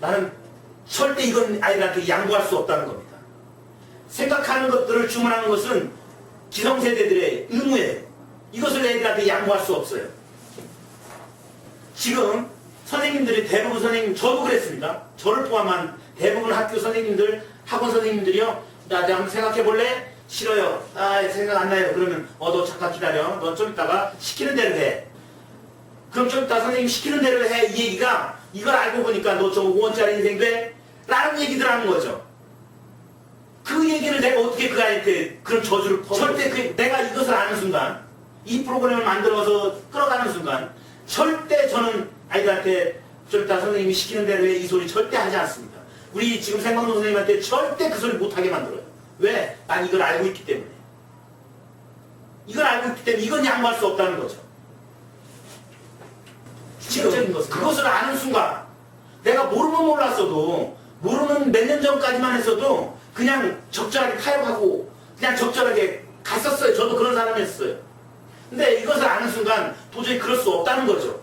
나는 절대 이건 아이들한테 양보할 수 없다는 겁니다. 생각하는 것들을 주문하는 것은 기성세대들의 의무예요. 이것을 애들한테 양보할 수 없어요. 지금 선생님들이 대부분 선생님, 저도 그랬습니다. 저를 포함한 대부분 학교 선생님들, 학원 선생님들이요. 나 내가 한번 생각해 볼래? 싫어요. 아, 생각 안 나요. 그러면, 어, 너 잠깐 기다려. 넌 좀 이따가 시키는 대로 해. 그럼 좀 이따 선생님 시키는 대로 해. 이 얘기가 이걸 알고 보니까 너 저 5원짜리 인생 돼? 라는 얘기들 하는 거죠. 그 얘기를 내가 어떻게 그 아이한테 그런 저주를 퍼 절대 그 내가 이것을 아는 순간 이 프로그램을 만들어서 끌어가는 순간 절대 저는 아이들한테 좀 이따 선생님이 시키는 대로 해 이 소리 절대 하지 않습니다. 우리 지금 생방송 선생님한테 절대 그 소리 못하게 만들어요. 왜? 난 이걸 알고 있기 때문에. 이걸 알고 있기 때문에 이건 양보할 수 없다는 거죠. 지금 그것을 아는 순간 내가 모르면 몰랐어도 모르는 몇 년 전까지만 했어도 그냥 적절하게 타협하고 그냥 적절하게 갔었어요. 저도 그런 사람이었어요. 근데 이것을 아는 순간 도저히 그럴 수 없다는 거죠.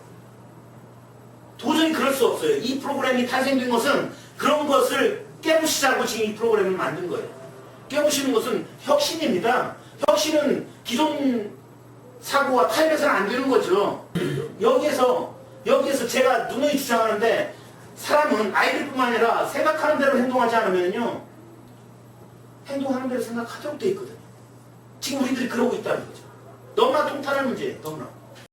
도저히 그럴 수 없어요. 이 프로그램이 탄생된 것은 그런 것을 깨부시자고 지금 이 프로그램을 만든 거예요. 깨부시는 것은 혁신입니다. 혁신은 기존 사고와 타협해서는 안 되는 거죠. 여기에서 여기에서 제가 누누이 주장하는데 사람은 아이들뿐만 아니라 생각하는 대로 행동하지 않으면요 행동하는 대로 생각하도록 돼 있거든요. 지금 우리들이 그러고 있다는 거죠. 너무나 통탄한 문제예요. 너무나.